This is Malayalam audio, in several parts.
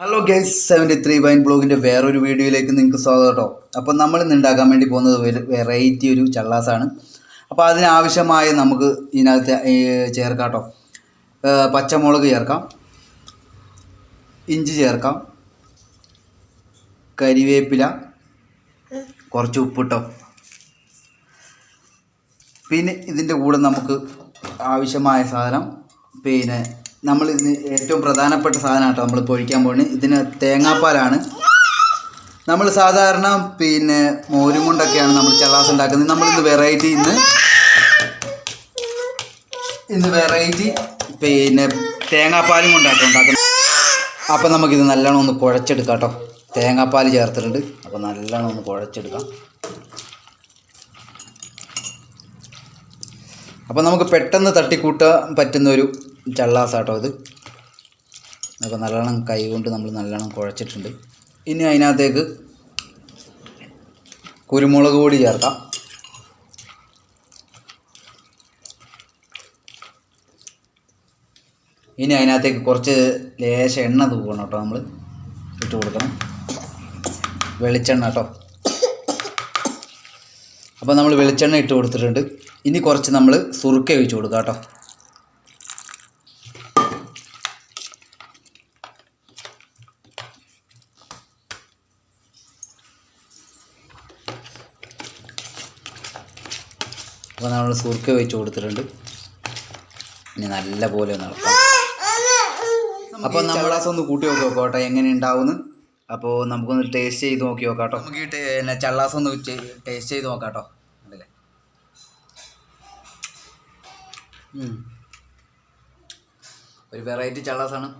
Hello guys seventy three wine ബ്ലോഗിന്റെ വേറൊരു വീഡിയോയിലേക്ക് നിങ്ങൾക്ക് സ്വാഗതം കേട്ടോ. അപ്പോൾ നമ്മൾ ഇന്ന് ഉണ്ടാക്കാൻ വേണ്ടി പോകുന്നത് വെറൈറ്റി ഒരു ചള്ളാസാണ്. അപ്പോൾ അതിനാവശ്യമായ നമുക്ക് ഇതിനകത്ത് ചേർക്കാം കേട്ടോ. പച്ചമുളക് ചേർക്കാം. ഇഞ്ചി ചേർക്കാം. കരിവേപ്പില. കുറച്ച് ഉപ്പിട്ടോ പിന്നെ ഇതിന്റെ കൂടെ നമുക്ക് ആവശ്യമായ സാധനം പിന്നെ നമ്മൾ ഇന്ന് ഏറ്റവും പ്രധാനപ്പെട്ട സാധനമാണ് കേട്ടോ നമ്മൾ പൊഴിക്കാൻ പോകുന്നത് ഇതിന് തേങ്ങാപ്പാലാണ്. നമ്മൾ സാധാരണ പിന്നെ മോരും കൊണ്ടൊക്കെയാണ് നമ്മൾ ചള്ളാസ് ഉണ്ടാക്കുന്നത്. നമ്മളിന്ന് വെറൈറ്റി ഇന്ന് ഇന്ന് വെറൈറ്റി പിന്നെ തേങ്ങാപ്പാലും കൊണ്ടാട്ടോ ഉണ്ടാക്കുന്നത്. അപ്പം നമുക്കിത് നല്ലോണം ഒന്ന് കുഴച്ചെടുക്കാം കേട്ടോ തേങ്ങാപ്പാൽ ചേർത്തിട്ടുണ്ട്. അപ്പോൾ നല്ലോണം ഒന്ന് കുഴച്ചെടുക്കാം. അപ്പോൾ നമുക്ക് പെട്ടെന്ന് തട്ടിക്കൂട്ടാൻ പറ്റുന്ന ഒരു ചള്ളാസാട്ടോ ഇത്. അപ്പോൾ നല്ലോണം കൈ കൊണ്ട് നമ്മൾ നല്ലോണം കുഴച്ചിട്ടുണ്ട്. ഇനി അതിനകത്തേക്ക് കുരുമുളക് പൊടി ചേർക്കാം. ഇനി അതിനകത്തേക്ക് കുറച്ച് ലേശം എണ്ണ തൂക്കണം കേട്ടോ നമ്മൾ ഇട്ട് കൊടുക്കണം. വെളിച്ചെണ്ണ കേട്ടോ. അപ്പോൾ നമ്മൾ വെളിച്ചെണ്ണ ഇട്ട് കൊടുത്തിട്ടുണ്ട്. ഇനി കുറച്ച് നമ്മൾ സുറുക്ക ഒഴിച്ച് കൊടുക്കാം കേട്ടോ. അപ്പോൾ നമ്മൾ സുർക്ക ഒഴിച്ച് കൊടുത്തിട്ടുണ്ട്. ഇനി നല്ല പോലെ ഒന്ന് അപ്പോൾ നമ്മൾ ഒന്ന് കൂട്ടി നോക്കി നോക്കോട്ടെ എങ്ങനെ ഉണ്ടാവുമെന്ന്? അപ്പോൾ നമുക്കൊന്ന് ടേസ്റ്റ് ചെയ്ത് നോക്കി നോക്കാം കേട്ടോ? നമുക്ക് പിന്നെ ചള്ളാസം ഒന്ന് ടേസ്റ്റ് ചെയ്ത് നോക്കാം കേട്ടോ. അതല്ലേ ഒരു വെറൈറ്റി ചള്ളാസാണ്.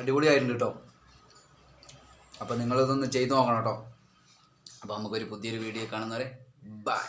അടിപൊളിയായിട്ടുണ്ട് കേട്ടോ. അപ്പോൾ നിങ്ങളിതൊന്ന് ചെയ്ത് നോക്കണം കേട്ടോ. അപ്പോൾ നമുക്കൊരു പുതിയൊരു വീഡിയോ കാണുന്നവരെ ബൈ